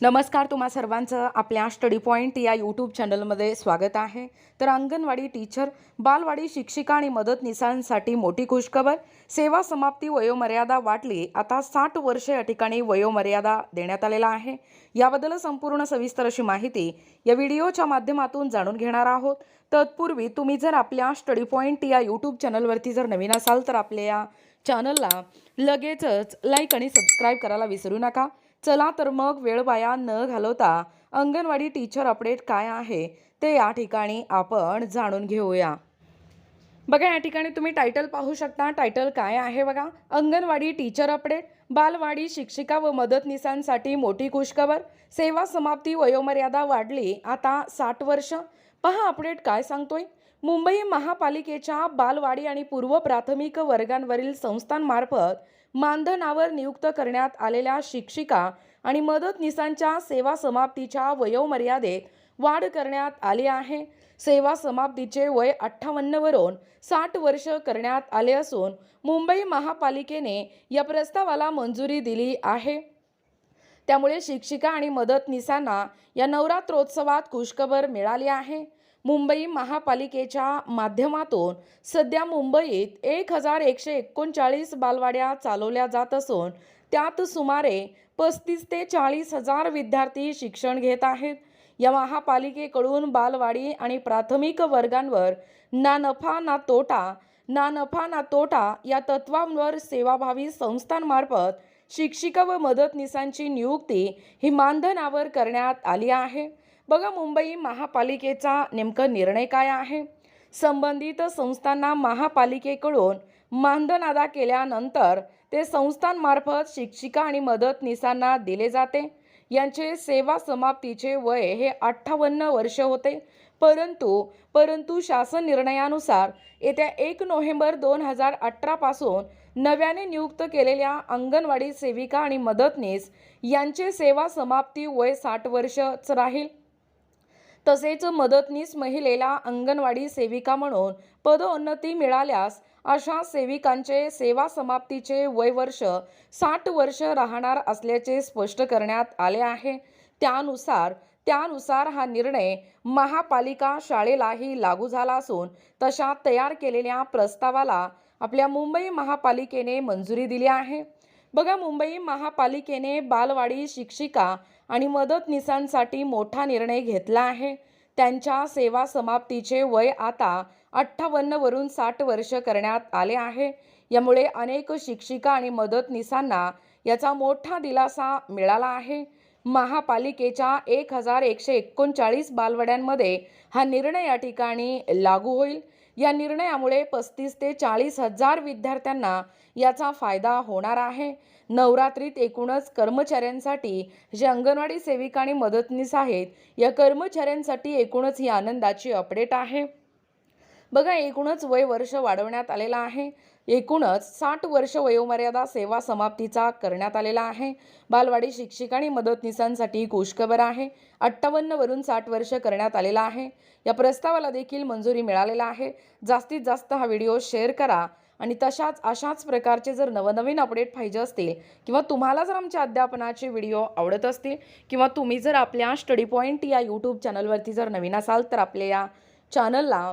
नमस्कार तुम्हा सर्वांचं आपल्या स्टडी पॉईंट या यूट्यूब चॅनलमध्ये स्वागत आहे. तर अंगणवाडी टीचर बालवाडी शिक्षिका आणि मदतनीसांसाठी मोठी खुशखबर सेवा समाप्ती वयोमर्यादा वाढली आता साठ वर्षे या ठिकाणी वयोमर्यादा देण्यात आलेला आहे. याबद्दल संपूर्ण सविस्तर अशी माहिती या व्हिडिओच्या माध्यमातून जाणून घेणार आहोत. तत्पूर्वी तुम्ही जर आपल्या स्टडी पॉईंट या यूट्यूब चॅनलवरती जर नवीन असाल तर आपल्या या चॅनलला लगेचच लाईक आणि सबस्क्राईब करायला विसरू नका. चला तर मग वेळ वाया न घालवता अंगणवाडी टीचर अपडेट काय आहे ते या ठिकाणी आपण जाणून घेऊया. बघा या ठिकाणी तुम्ही टायटल पाहू शकता. टायटल काय आहे बघा? अंगणवाडी टीचर अपडेट बालवाडी शिक्षिका व मदतनीसांसाठी मोठी खुशखबर सेवा समाप्ती वयोमर्यादा वाढली आता साठ वर्ष. पहा अपडेट काय सांगतोय? मुंबई महापालिकेच्या बालवाडी आणि पूर्व प्राथमिक वर्गांवरील संस्थांमार्फत मानधनावर नियुक्त करण्यात आलेल्या शिक्षिका आणि मदतनीसांच्या सेवा समाप्तीच्या वयोमर्यादेत वाढ करण्यात आली आहे. सेवा समाप्तीचे वय अठ्ठावन्नवरून साठ वर्ष करण्यात आले असून मुंबई महापालिकेने या प्रस्तावाला मंजुरी दिली आहे. त्यामुळे शिक्षिका आणि मदतनीसांना या नवरात्रोत्सवात खुशखबर मिळाली आहे. मुंबई महापालिकेच्या माध्यमातून सध्या मुंबईत एक हजार एकशे एकोणचाळीस बालवाड्या चालवल्या जात असून त्यात सुमारे पस्तीस ते चाळीस हजार विद्यार्थी शिक्षण घेत आहेत. या महापालिकेकडून बालवाडी आणि प्राथमिक वर्गांवर ना नफा ना तोटा ना नफा ना तोटा या तत्वांवर सेवाभावी संस्थांमार्फत शिक्षिका व मदतनीसांची नियुक्ती ही मानधनावर करण्यात आली आहे. बघा मुंबई महापालिकेचा नेमका निर्णय काय आहे? संबंधित संस्थांना महापालिकेकडून मानधन अदा केल्यानंतर ते संस्थांमार्फत शिक्षिका आणि मदतनीसांना दिले जाते. यांचे सेवा समाप्तीचे वय हे अठ्ठावन्न वर्ष होते. परंतु परंतु शासन निर्णयानुसार येत्या एक नोव्हेंबर दोन हजार अठरापासून नव्याने नियुक्त केलेल्या अंगणवाडी सेविका आणि मदतनीस यांचे सेवा समाप्ती वय साठ वर्षच राहील. तसेच मदतनीस महिलेला अंगणवाडी सेविका म्हणून पदोन्नती मिळाल्यास अशा सेविकांचे सेवा समाप्तीचे वय वर्ष साठ वर्ष राहणार असल्याचे स्पष्ट करण्यात आले आहे. त्यानुसार त्यानुसार हा निर्णय महापालिका शाळेलाही लागू झाला असून तशा तयार केलेल्या प्रस्तावाला आपल्या मुंबई महापालिकेने मंजुरी दिली आहे. बघा मुंबई महापालिकेने बालवाडी शिक्षिका आणि मदतनीसांसाठी मोठा निर्णय घेतला आहे. त्यांच्या सेवा समाप्तीचे वय आता अठ्ठावन्नवरून साठ वर्ष करण्यात आले आहे. यामुळे अनेक शिक्षिका आणि मदतनीसांना याचा मोठा दिलासा मिळाला आहे. महापालिकेच्या एक हजार एकशे एकोणचाळीस बालवड्यांमध्ये हा निर्णय या ठिकाणी लागू होईल. या निर्णयामुळे पस्तीस ते चाळीस हजार विद्यार्थ्यांना याचा फायदा होणार आहे. नवरात्रीत एकूणच कर्मचाऱ्यांसाठी जे अंगणवाडी सेविका आणि मदतनीस आहेत या कर्मचाऱ्यांसाठी एकूणच ही आनंदाची अपडेट आहे. बघा एकूणच वय वर्ष वाढवण्यात आलेलं आहे. एकूणच साठ वर्ष वयोमर्यादा सेवा समाप्तीचा करण्यात आलेला आहे. बालवाडी शिक्षिका आणि मदतनीसांसाठी कोशखबर आहे. अठ्ठावन्नवरून साठ वर्ष करण्यात आलेला आहे. या प्रस्तावाला देखील मंजुरी मिळालेला आहे. जास्तीत जास्त हा व्हिडिओ शेअर करा आणि तशाच अशाच प्रकारचे जर नवनवीन अपडेट पाहिजे असतील किंवा तुम्हाला जर आमच्या अध्यापनाचे व्हिडिओ आवडत असतील किंवा तुम्ही जर आपल्या स्टडी पॉईंट या यूट्यूब चॅनलवरती जर नवीन असाल तर आपल्या या चॅनलला